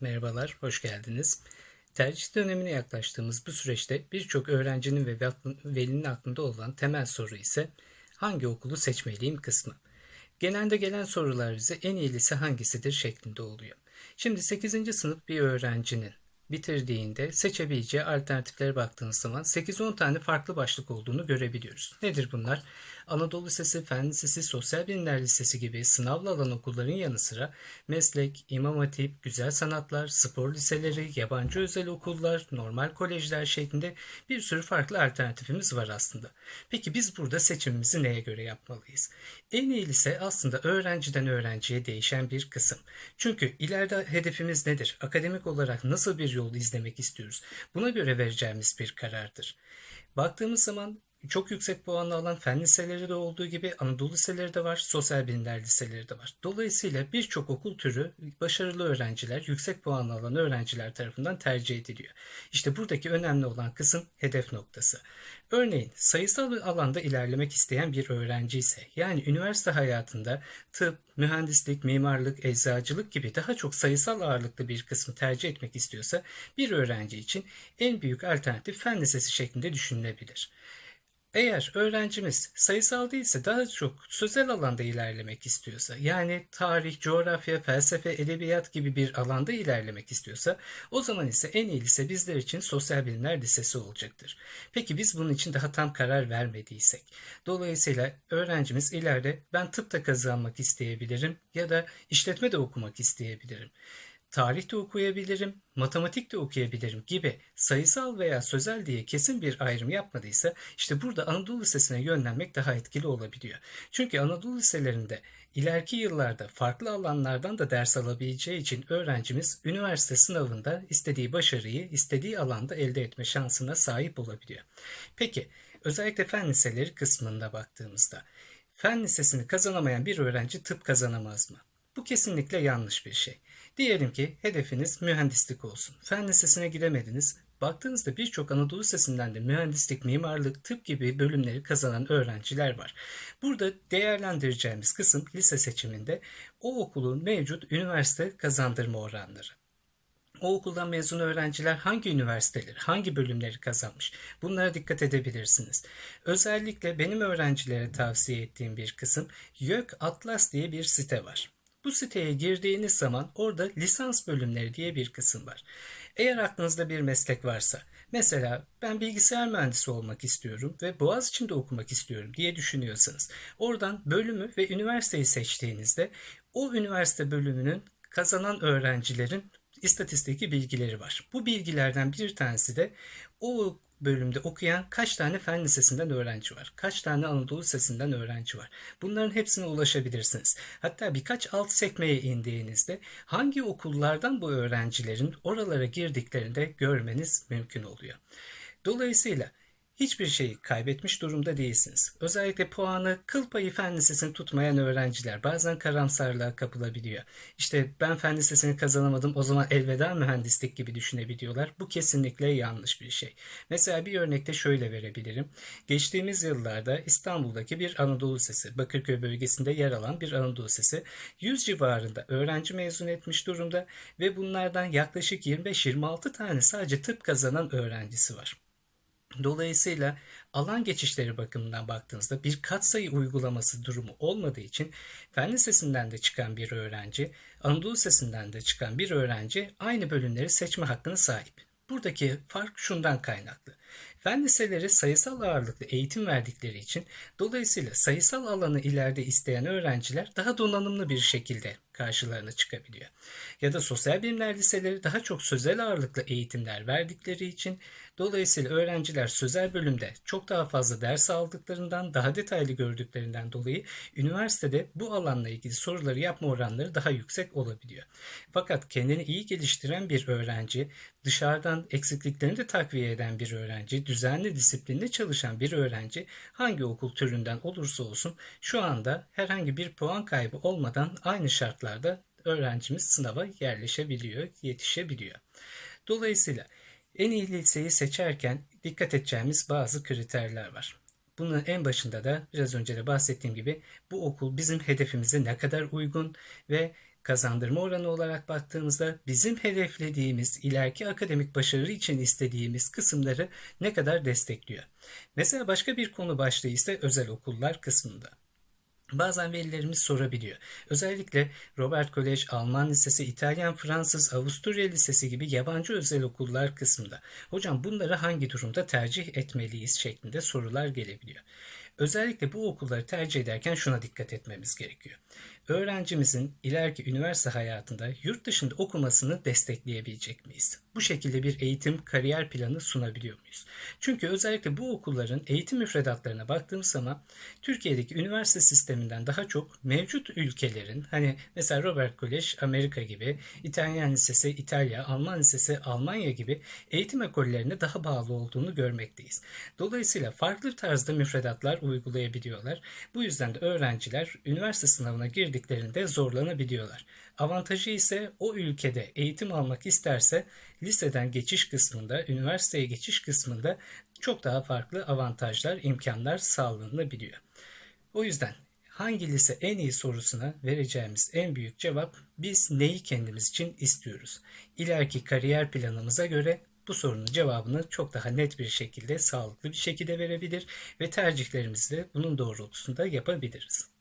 Merhabalar, hoş geldiniz. Tercih dönemine yaklaştığımız bu süreçte birçok öğrencinin ve velinin aklında olan temel soru ise hangi okulu seçmeliyim kısmı. Genelde gelen sorular bize en iyi hangisidir şeklinde oluyor. Şimdi 8. sınıf bir öğrencinin bitirdiğinde seçebileceği alternatiflere baktığınız zaman 8-10 tane farklı başlık olduğunu görebiliyoruz. Nedir bunlar? Anadolu Lisesi, Fen Lisesi, Sosyal Bilimler Lisesi gibi sınavlı alan okulların yanı sıra meslek, imam hatip, güzel sanatlar, spor liseleri, yabancı özel okullar, normal kolejler şeklinde bir sürü farklı alternatifimiz var aslında. Peki biz burada seçimimizi neye göre yapmalıyız? En iyi lise aslında öğrenciden öğrenciye değişen bir kısım. Çünkü ileride hedefimiz nedir? Akademik olarak nasıl bir yol izlemek istiyoruz? Buna göre vereceğimiz bir karardır. Baktığımız zaman çok yüksek puanlı alan fen liseleri de olduğu gibi Anadolu liseleri de var, sosyal bilimler liseleri de var. Dolayısıyla birçok okul türü başarılı öğrenciler, yüksek puanlı alan öğrenciler tarafından tercih ediliyor. İşte buradaki önemli olan kısım hedef noktası. Örneğin sayısal alanda ilerlemek isteyen bir öğrenci ise yani üniversite hayatında tıp, mühendislik, mimarlık, eczacılık gibi daha çok sayısal ağırlıklı bir kısmı tercih etmek istiyorsa bir öğrenci için en büyük alternatif fen lisesi şeklinde düşünülebilir. Eğer öğrencimiz sayısal değilse daha çok sözel alanda ilerlemek istiyorsa yani tarih, coğrafya, felsefe, edebiyat gibi bir alanda ilerlemek istiyorsa o zaman ise en iyi lise bizler için sosyal bilimler lisesi olacaktır. Peki biz bunun için daha tam karar vermediysek dolayısıyla öğrencimiz ileride ben tıpta kazanmak isteyebilirim ya da işletme de okumak isteyebilirim tarih de okuyabilirim, matematik de okuyabilirim gibi sayısal veya sözel diye kesin bir ayrım yapmadıysa işte burada Anadolu Lisesi'ne yönlenmek daha etkili olabiliyor. Çünkü Anadolu Liselerinde ileriki yıllarda farklı alanlardan da ders alabileceği için öğrencimiz üniversite sınavında istediği başarıyı istediği alanda elde etme şansına sahip olabiliyor. Peki özellikle fen liseleri kısmında baktığımızda fen lisesini kazanamayan bir öğrenci tıp kazanamaz mı? Bu kesinlikle yanlış bir şey. Diyelim ki hedefiniz mühendislik olsun. Fen lisesine gidemediniz. Baktığınızda birçok Anadolu Lisesi'nden de mühendislik, mimarlık, tıp gibi bölümleri kazanan öğrenciler var. Burada değerlendireceğimiz kısım lise seçiminde o okulun mevcut üniversite kazandırma oranları. O okuldan mezun öğrenciler hangi üniversiteleri, hangi bölümleri kazanmış? Bunlara dikkat edebilirsiniz. Özellikle benim öğrencilere tavsiye ettiğim bir kısım YÖK Atlas diye bir site var. Bu siteye girdiğiniz zaman orada lisans bölümleri diye bir kısım var. Eğer aklınızda bir meslek varsa, mesela ben bilgisayar mühendisi olmak istiyorum ve Boğaziçi'nde okumak istiyorum diye düşünüyorsanız, oradan bölümü ve üniversiteyi seçtiğinizde o üniversite bölümünün kazanan öğrencilerin istatistiki bilgileri var. Bu bilgilerden bir tanesi de o bölümde okuyan kaç tane fen lisesinden öğrenci var? Kaç tane Anadolu Lisesi'nden öğrenci var? Bunların hepsine ulaşabilirsiniz. Hatta birkaç alt sekmeye indiğinizde hangi okullardan bu öğrencilerin oralara girdiklerinde görmeniz mümkün oluyor. Dolayısıyla hiçbir şeyi kaybetmiş durumda değilsiniz. Özellikle puanı kıl payı fen lisesini tutmayan öğrenciler bazen karamsarlığa kapılabiliyor. İşte ben fen lisesini kazanamadım o zaman elveda mühendislik gibi düşünebiliyorlar. Bu kesinlikle yanlış bir şey. Mesela bir örnekte şöyle verebilirim. Geçtiğimiz yıllarda İstanbul'daki bir Anadolu Lisesi, Bakırköy bölgesinde yer alan bir Anadolu Lisesi 100 civarında öğrenci mezun etmiş durumda ve bunlardan yaklaşık 25-26 tane sadece tıp kazanan öğrencisi var. Dolayısıyla alan geçişleri bakımından baktığınızda bir katsayı uygulaması durumu olmadığı için fen lisesinden de çıkan bir öğrenci, Anadolu Lisesi'nden de çıkan bir öğrenci aynı bölümleri seçme hakkına sahip. Buradaki fark şundan kaynaklı. Fen liseleri sayısal ağırlıklı eğitim verdikleri için dolayısıyla sayısal alanı ileride isteyen öğrenciler daha donanımlı bir şekilde karşılarına çıkabiliyor. Ya da sosyal bilimler liseleri daha çok sözel ağırlıklı eğitimler verdikleri için dolayısıyla öğrenciler sözel bölümde çok daha fazla ders aldıklarından, daha detaylı gördüklerinden dolayı üniversitede bu alanla ilgili soruları yapma oranları daha yüksek olabiliyor. Fakat kendini iyi geliştiren bir öğrenci, dışarıdan eksikliklerini de takviye eden bir öğrenci, düzenli disiplinli çalışan bir öğrenci hangi okul türünden olursa olsun şu anda herhangi bir puan kaybı olmadan aynı şartlarda öğrencimiz sınava yerleşebiliyor, yetişebiliyor. Dolayısıyla en iyi liseyi seçerken dikkat edeceğimiz bazı kriterler var. Bunun en başında da biraz önce de bahsettiğim gibi bu okul bizim hedefimize ne kadar uygun ve kazandırma oranı olarak baktığımızda bizim hedeflediğimiz ileriki akademik başarı için istediğimiz kısımları ne kadar destekliyor. Mesela başka bir konu başlığı ise özel okullar kısmında. Bazen velilerimiz sorabiliyor. Özellikle Robert Kolej, Alman Lisesi, İtalyan, Fransız, Avusturya Lisesi gibi yabancı özel okullar kısmında. Hocam bunları hangi durumda tercih etmeliyiz şeklinde sorular gelebiliyor. Özellikle bu okulları tercih ederken şuna dikkat etmemiz gerekiyor. Öğrencimizin ileriki üniversite hayatında yurt dışında okumasını destekleyebilecek miyiz? Bu şekilde bir eğitim kariyer planı sunabiliyor muyuz? Çünkü özellikle bu okulların eğitim müfredatlarına baktığımız zaman Türkiye'deki üniversite sisteminden daha çok mevcut ülkelerin hani mesela Robert Kolej Amerika gibi, İtalyan Lisesi İtalya, Alman Lisesi Almanya gibi eğitim ekollerine daha bağlı olduğunu görmekteyiz. Dolayısıyla farklı tarzda müfredatlar uygulayabiliyorlar. Bu yüzden de öğrenciler üniversite sınavına girdiklerinde zorlanabiliyorlar. Avantajı ise o ülkede eğitim almak isterse liseden geçiş kısmında, üniversiteye geçiş kısmında çok daha farklı avantajlar, imkanlar sağlanabiliyor. O yüzden hangi lise en iyi sorusuna vereceğimiz en büyük cevap biz neyi kendimiz için istiyoruz? İleriki kariyer planımıza göre bu sorunun cevabını çok daha net bir şekilde, sağlıklı bir şekilde verebilir ve tercihlerimizi de bunun doğrultusunda yapabiliriz.